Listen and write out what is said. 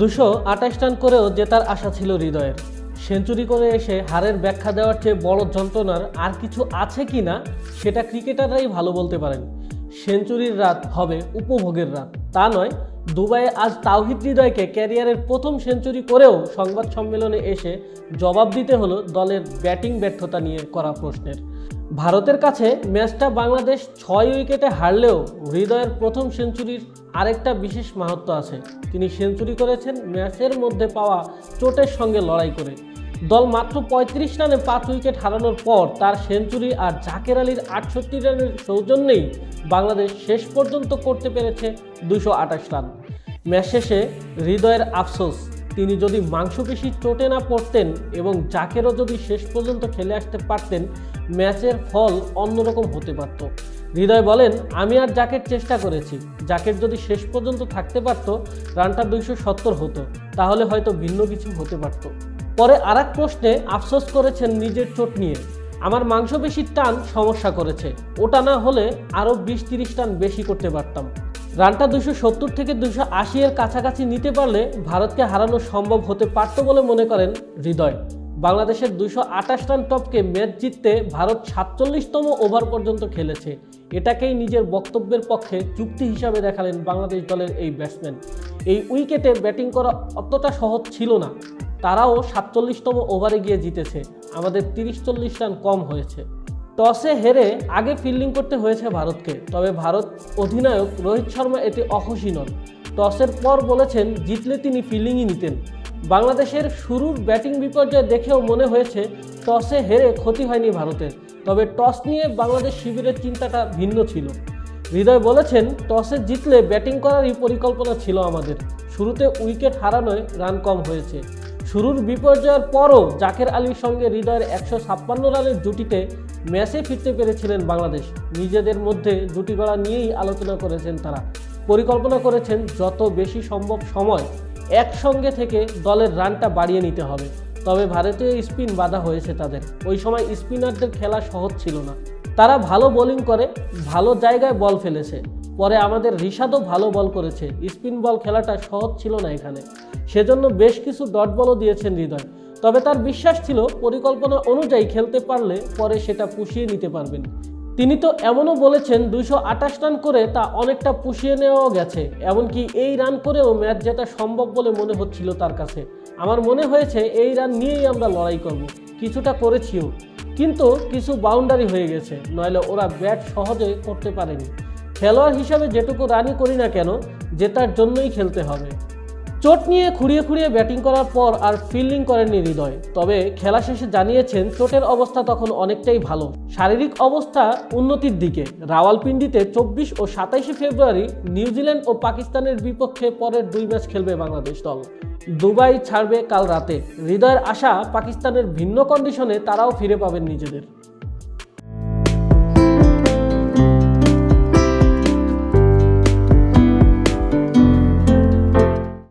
দুশো আঠাশ রান করেও জেতার আশা ছিল হৃদয়ের। সেঞ্চুরি করে এসে হারের ব্যাখ্যা দেওয়ার চেয়ে বড় যন্ত্রণার আর কিছু আছে কি না, সেটা ক্রিকেটাররাই ভালো বলতে পারেন। সেঞ্চুরির রাত হবে উপভোগের রাত। তা নয়, দুবাইয়ে আজ তাওহিদ হৃদয়কে ক্যারিয়ারের প্রথম সেঞ্চুরি করেও সংবাদ সম্মেলনে এসে জবাব দিতে হলো দলের ব্যাটিং ব্যর্থতা নিয়ে করা প্রশ্নের। ভারতের কাছে ম্যাচটা বাংলাদেশ ছয় উইকেটে হারলেও হৃদয়ের প্রথম সেঞ্চুরির আরেকটা বিশেষ মাহাত্ম আছে। তিনি সেঞ্চুরি করেছেন ম্যাচের মধ্যে পাওয়া চোটের সঙ্গে লড়াই করে। দল মাত্র পঁয়ত্রিশ রানে পাঁচ উইকেট হারানোর পর তার সেঞ্চুরি আর জাকের আলীর আটষট্টি রানের সৌজন্যেই বাংলাদেশ শেষ পর্যন্ত করতে পেরেছে দুশো রান। ম্যাচ শেষে হৃদয়ের আফসোস, তিনি যদি মাংসপেশি চোটে না পড়তেন এবং জাকেরও যদি শেষ পর্যন্ত খেলে আসতে পারতেন ম্যাচের ফল অন্যরকম হতে পারত। হৃদয় বলেন, আমি আর জাকের চেষ্টা করেছি। জাকের যদি শেষ পর্যন্ত থাকতে পারত, রানটা দুইশো সত্তর হতো। তাহলে হয়তো ভিন্ন কিছু হতে পারত। পরে আর এক প্রশ্নে আফসোস করেছেন নিজের চোট নিয়ে। আমার মাংসপেশির টান সমস্যা করেছে। ওটা না হলে আরও বিশ তিরিশ টান বেশি করতে পারতাম। রানটা দুশো সত্তর থেকে দুশো আশি এর কাছাকাছি নিতে পারলে ভারতকে হারানো সম্ভব হতে পারত বলে মনে করেন হৃদয়। বাংলাদেশের দুশো আঠাশ রান টপকে ম্যাচ জিততে ভারত সাতচল্লিশতম ওভার পর্যন্ত খেলেছে। এটাকেই নিজের বক্তব্যের পক্ষে চুক্তি হিসাবে দেখালেন বাংলাদেশ দলের এই ব্যাটসম্যান। এই উইকেটে ব্যাটিং করা অতটা সহজ ছিল না। তারাও সাতচল্লিশতম ওভারে গিয়ে জিতেছে। আমাদের তিরিশ চল্লিশ রান কম হয়েছে। টসে হেরে আগে ফিল্ডিং করতে হয়েছে ভারতকে। তবে ভারত অধিনায়ক রোহিত শর্মা এতে অখুশি নন। টসের পর বলেছেন, জিতলে তিনি ফিল্ডিংই নিতেন। বাংলাদেশের শুরুর ব্যাটিং বিপর্যয় দেখেও মনে হয়েছে টসে হেরে ক্ষতি হয়নি ভারতের। তবে টস নিয়ে বাংলাদেশ শিবিরের চিন্তাটা ভিন্ন ছিল। হৃদয় বলেছেন, টসে জিতলে ব্যাটিং করারই পরিকল্পনা ছিল আমাদের। শুরুতে উইকেট হারানোয় রান কম হয়েছে। শুরুর বিপর্যয়ের পরও জাকের আলীর সঙ্গে হৃদয়ের একশো ছাপ্পান্ন রানের জুটিতে ম্যাচে ফিরতে পেরেছিলেন বাংলাদেশ। নিজেদের মধ্যে জুটি গড়া নিয়েই আলোচনা করেছেন তারা। পরিকল্পনা করেছেন, যত বেশি সম্ভব সময় একসঙ্গে থেকে দলের রানটা বাড়িয়ে নিতে হবে। তবে ভারতীয় স্পিন বাধা হয়েছে তাদের। ওই সময় স্পিনারদের খেলা সহজ ছিল না। তারা ভালো বোলিং করে, ভালো জায়গায় বল ফেলেছে। পরে আমাদের রিশাদও ভালো বল করেছে। স্পিন বল খেলাটা সহজ ছিল না এখানে। সেজন্য বেশ কিছু ডট বলও দিয়েছেন হৃদয়। তবে তার বিশ্বাস ছিল, পরিকল্পনা অনুযায়ী খেলতে পারলে পরে সেটা পুষিয়ে নিতে পারবেন। তিনি তো এমনও বলেছেন দুইশো আঠাশ রান করে তা অনেকটা পুষিয়ে নেওয়াও গেছে, এমনকি এই রান করেও ম্যাচ জেতা সম্ভব বলে মনে হচ্ছিল তার কাছে। আমার মনে হয়েছে এই রান নিয়েই আমরা লড়াই করব, কিছুটা করেছিও। কিন্তু কিছু বাউন্ডারি হয়ে গেছে, নইলে ওরা ব্যাট সহজে করতে পারেনি। খেলোয়াড় হিসাবে যেটুকু রানই করি না কেন, জেতার জন্যই খেলতে হবে। চোট নিয়ে খুঁড়িয়ে খুঁড়িয়ে ব্যাটিং করার পর আর ফিল্ডিং করেননি হৃদয়। তবে খেলা শেষে জানিয়েছেন, চোটের অবস্থা তখন অনেকটাই ভালো। শারীরিক অবস্থা উন্নতির দিকে। রাওয়ালপিন্ডিতে চব্বিশ ও সাতাইশে ফেব্রুয়ারি নিউজিল্যান্ড ও পাকিস্তানের বিপক্ষে পরের দুই ম্যাচ খেলবে বাংলাদেশ দল। দুবাই ছাড়বে কাল রাতে। হৃদয়ের আশা পাকিস্তানের ভিন্ন কন্ডিশনে তারাও ফিরে পাবেন নিজেদের।